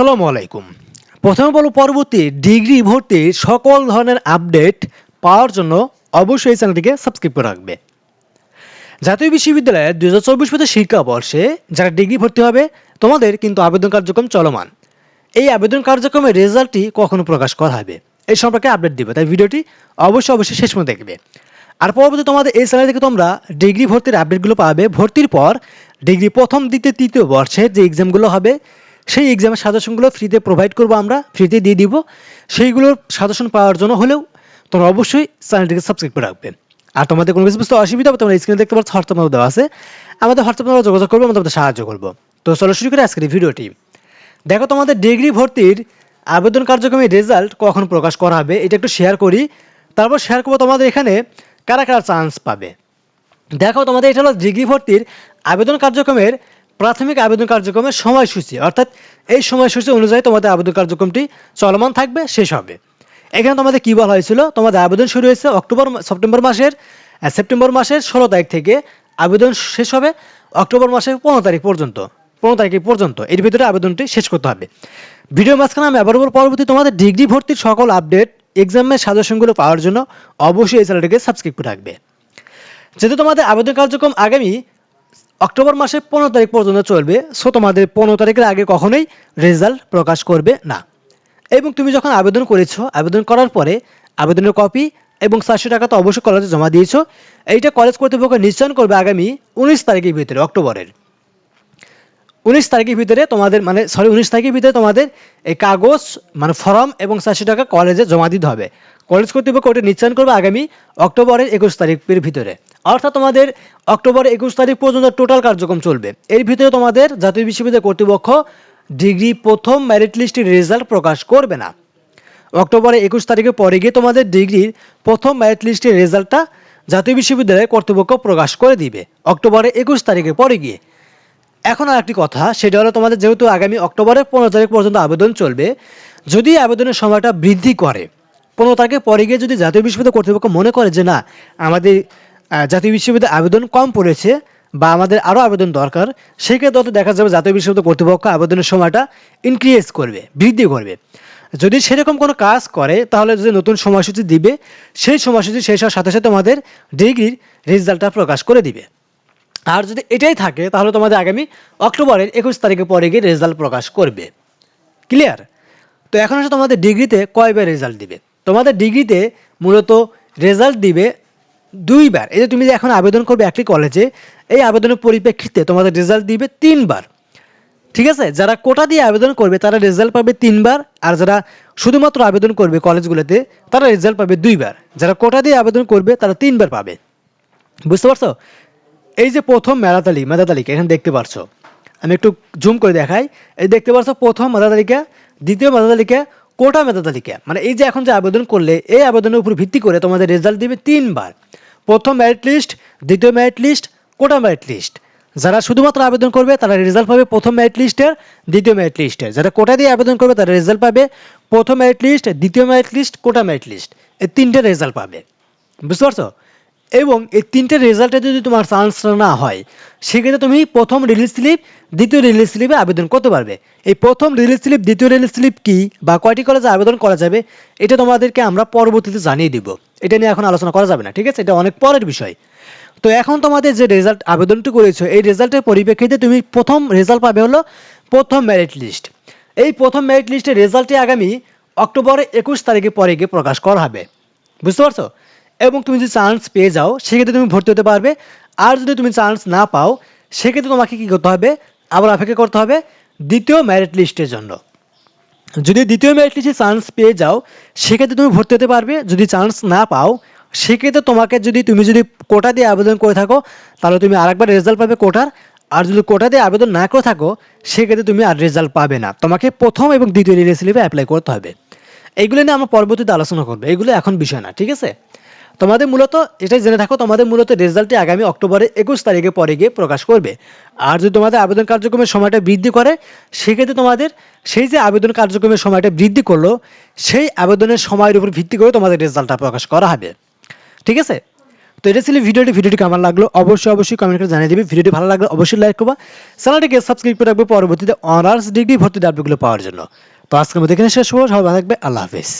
আসসালামু আলাইকুম। প্রথমে বলব পরবর্তী ডিগ্রি ভর্তির সকল ধরনের আপডেট পাওয়ার জন্য অবশ্যই এই চ্যানেলটিকে সাবস্ক্রাইব করে রাখবে। জাতীয় বিশ্ববিদ্যালয়ের দুই হাজার চব্বিশ পঁচিশ শিক্ষাবর্ষে যারা ডিগ্রি ভর্তি হবে, তোমাদের কিন্তু আবেদন কার্যক্রম চলমান। এই আবেদন কার্যক্রমের রেজাল্টটি কখনো প্রকাশ করা হবে, এই সম্পর্কে আপডেট দিবে, তাই ভিডিওটি অবশ্যই অবশ্যই শেষ পর্যন্ত দেখবে। আর পরবর্তী তোমাদের এই চ্যানেল থেকে তোমরা ডিগ্রি ভর্তির আপডেটগুলো পাবে। ভর্তির পর ডিগ্রি প্রথম, দ্বিতীয়, তৃতীয় বর্ষে যে এক্সামগুলো হবে সেই এক্সামের সাজেশনগুলো ফ্রিতে প্রোভাইড করব আমরা ফ্রিতে দিয়ে দিব। সেইগুলোর সাজেশন পাওয়ার জন্য হলেও তোমরা অবশ্যই চ্যানেলটিকে সাবস্ক্রাইব করে রাখবে। আর তোমাদের কোনো কিছু অসুবিধা হবে, তোমরা স্ক্রিনে দেখতে পাচ্ছ হোয়াটসঅ্যাপ নাম্বার দেওয়া আছে। আমাদের হোয়াটসঅ্যাপ নাম্বার যোগাযোগ করব, আমরা তোমাদের সাহায্য করব। তো চলো শুরু করে আজকের ভিডিওটি। দেখো, তোমাদের ডিগ্রি ভর্তির আবেদন কার্যক্রমের রেজাল্ট কখন প্রকাশ করা হবে, এটা একটু শেয়ার করি। তারপর শেয়ার করব তোমাদের এখানে কারা কারা চান্স পাবে। দেখো, তোমাদের এটা হলো ডিগ্রি ভর্তির আবেদন কার্যক্রমের প্রাথমিক আবেদন কার্যক্রমের সময়সূচি, অর্থাৎ এই সময়সূচি অনুযায়ী তোমাদের আবেদন কার্যক্রমটি চলমান থাকবে, শেষ হবে। এখানে তোমাদের কি বলা হয়েছিল? তোমাদের আবেদন শুরু হয়েছে অক্টোবর সেপ্টেম্বর মাসের সেপ্টেম্বর মাসের ষোলো তারিখ থেকে। আবেদন শেষ হবে অক্টোবর মাসের পনেরো তারিখ পর্যন্ত, পনেরো তারিখ পর্যন্ত। এর ভিতরে আবেদনটি শেষ করতে হবে। ভিডিও মাঝখানে আমি আবার পরবর্তী তোমাদের ডিগ্রি ভর্তির সকল আপডেট, এক্সামের সাজেশনগুলো পাওয়ার জন্য অবশ্যই এই চ্যানেলটিকে সাবস্ক্রাইব করে রাখবে। যেহেতু তোমাদের আবেদন কার্যক্রম আগামী অক্টোবর মাসের পনেরো তারিখ পর্যন্ত চলবে, সো তোমাদের পনেরো তারিখের আগে কখনোই রেজাল্ট প্রকাশ করবে না। এবং তুমি যখন আবেদন করেছ, আবেদন করার পরে আবেদনের কপি এবং চারশো টাকা তো অবশ্যই কলেজে জমা দিয়েছ, এইটা কলেজ কর্তৃপক্ষ নিশ্চয়ন করবে আগামী উনিশ তারিখের ভিতরে, অক্টোবরের। উনিশ তারিখের ভিতরে তোমাদের মানে সরি উনিশ তারিখের ভিতরে তোমাদের এই কাগজ মানে ফর্ম এবং চারশো টাকা কলেজে জমা দিতে হবে। কলেজ কর্তৃপক্ষ ওটা নিশ্চয়ন করবে আগামী অক্টোবরের একুশ তারিখের ভিতরে। অর্থাৎ তোমাদের অক্টোবর একুশ তারিখ পর্যন্ত টোটাল কার্যক্রম চলবে। এর ভিতরে তোমাদের জাতীয় বিশ্ববিদ্যালয় কর্তৃপক্ষ ডিগ্রি প্রথম মেরিট লিস্টের রেজাল্ট প্রকাশ করবে না। অক্টোবরে একুশ তারিখের পরে গিয়ে তোমাদের ডিগ্রির প্রথম মেরিট লিস্টের রেজাল্টটা জাতীয় বিশ্ববিদ্যালয় কর্তৃপক্ষ প্রকাশ করে দিবে। অক্টোবরে একুশ তারিখের পরে গিয়ে। এখন আর একটি কথা, সেটা হলো তোমাদের যেহেতু আগামী অক্টোবরের পনেরো তারিখ পর্যন্ত আবেদন চলবে, যদি আবেদনের সময়টা বৃদ্ধি করে পনেরো তারিখের পরে গিয়ে যদি জাতীয় বিশ্ববিদ্যালয় কর্তৃপক্ষ মনে করে যে না, আমাদের জাতীয় বিশ্ববিদ্যালয় আবেদন কম পড়েছে বা আমাদের আরও আবেদন দরকার, সেক্ষেত্রে দেখা যাবে জাতীয় বিশ্ববিদ্যালয় কর্তৃপক্ষ আবেদনের সময়টা ইনক্রিজ করবে, বৃদ্ধি করবে। যদি সেরকম কোনো কাজ করে, তাহলে যদি নতুন সময়সূচি দিবে, সেই সময়সূচি শেষ হওয়ার সাথে সাথে তোমাদের ডিগ্রির রেজাল্টটা প্রকাশ করে দিবে। আর যদি এটাই থাকে, তাহলে তোমাদের আগামী অক্টোবরের একুশ তারিখে পরে গিয়ে রেজাল্ট প্রকাশ করবে। ক্লিয়ার তো এখন আসলে তোমাদের ডিগ্রিতে কয়বার রেজাল্ট দিবে? তোমাদের ডিগ্রিতে মূলত রেজাল্ট দিবে দুইবার। এই যে তুমি যে এখন আবেদন করবে একটি কলেজে এই আবেদনের পরিপ্রেক্ষিতে তোমাদের রেজাল্ট দিবে তিনবার। ঠিক আছে? যারা কোটা দিয়ে আবেদন করবে, তারা রেজাল্ট পাবে তিনবার, আর যারা শুধুমাত্র আবেদন করবে কলেজগুলোতে তারা রেজাল্ট পাবে দুইবার। যারা কোটা দিয়ে আবেদন করবে, তারা তিনবার পাবে। বুঝতে পারছ? এই যে প্রথম মেধা তালিকা মেধা তালিকা, এখানে দেখতে পারছ। আমি একটু জুম করে দেখাই। এই দেখতে পারছ প্রথম মেধা তালিকা, দ্বিতীয় মেধা তালিকা কোটা মেধা তালিকা মানে এই যে এখন যে আবেদন করলে, এই আবেদনের উপর ভিত্তি করে তোমাদের রেজাল্ট দিবে তিনবার। প্রথম মেরিট লিস্ট দ্বিতীয় merit list quota merit list যারা শুধুমাত্র আবেদন করবে, তারা রেজাল্ট পাবে প্রথম মেরিট লিস্টের দ্বিতীয় মেরিট লিস্টের যারা কোটা দিয়ে আবেদন করবে, তারা রেজাল্ট পাবে প্রথম মেরিট লিস্ট দ্বিতীয় merit list quota merit list এই তিনটে রেজাল্ট পাবে। বুঝতে পারছ? এবং এই তিনটে রেজাল্টে যদি তোমার চান্স না হয়, সেক্ষেত্রে তুমি প্রথম রিলিজ স্লিপ দ্বিতীয় রিলিজ স্লিপে আবেদন করতে পারবে। এই প্রথম রিলিজ স্লিপ দ্বিতীয় রিলিজ স্লিপ কি বা কয়টি কলেজে আবেদন করা যাবে, এটা তোমাদেরকে আমরা পরবর্তীতে জানিয়ে দিব। এটা নিয়ে এখন আলোচনা করা যাবে না, ঠিক আছে? এটা অনেক পরের বিষয়। তো এখন তোমাদের যে রেজাল্ট আবেদনটি করেছ এই রেজাল্টের পরিপ্রেক্ষিতে তুমি প্রথম রেজাল্ট পাবে হলো প্রথম মেরিট লিস্ট এই প্রথম মেরিট লিস্টের রেজাল্টটি আগামী অক্টোবরের একুশ তারিখে পরে গিয়ে প্রকাশ করা হবে। বুঝতে পারছ? এবং তুমি যদি চান্স পেয়ে যাও, সেক্ষেত্রে তুমি ভর্তি হতে পারবে। আর যদি তুমি চান্স না পাও, সেক্ষেত্রে তোমাকে কি করতে হবে? আবার অপেক্ষা করতে হবে দ্বিতীয় মেরিট লিস্টের জন্য। যদি দ্বিতীয় মেরিট লিস্টে চান্স পেয়ে যাও, সেক্ষেত্রে তুমি ভর্তি হতে পারবে। যদি চান্স না পাও, সেক্ষেত্রে তোমাকে যদি, তুমি যদি কোটা দিয়ে আবেদন করে থাকো, তাহলে তুমি আরেকবার রেজাল্ট পাবে কোটার আর যদি কোটা দিয়ে আবেদন না করে থাকো, সেক্ষেত্রে তুমি আর রেজাল্ট পাবে না। তোমাকে প্রথম এবং দ্বিতীয় রিলিজ স্লিপে অ্যাপ্লাই করতে হবে। এইগুলো নিয়ে আমরা পরবর্তীতে আলোচনা করব। এগুলো এখন বিষয় না, ঠিক আছে? তোমাদের মূলত, এটাই জেনে থাকো, তোমাদের মূলত রেজাল্টটি আগামী অক্টোবরে একুশ তারিখে পরে গিয়ে প্রকাশ করবে। আর যদি তোমাদের আবেদন কার্যক্রমের সময়টা বৃদ্ধি করে, সেক্ষেত্রে তোমাদের সেই যে আবেদন কার্যক্রমের সময়টা বৃদ্ধি করল, সেই আবেদনের সময়ের উপর ভিত্তি করে তোমাদের রেজাল্টটা প্রকাশ করা হবে। ঠিক আছে? তো এটা ছিল ভিডিওটি। ভিডিওটি কেমন লাগল? অবশ্যই অবশ্যই কমেন্ট করে জানিয়ে দিবে। ভিডিওটি ভালো লাগলে অবশ্যই লাইক করবা। চ্যানেলটিকে সাবস্ক্রাইব করে রাখবে। পরবর্তীতে অনার্স ডিগ্রি ভর্তি আপডেটগুলো পাওয়ার জন্য। তো আজকের মধ্যে এখানে শেষ হব সবাই ভালো থাকবে। আল্লাহ হাফেজ।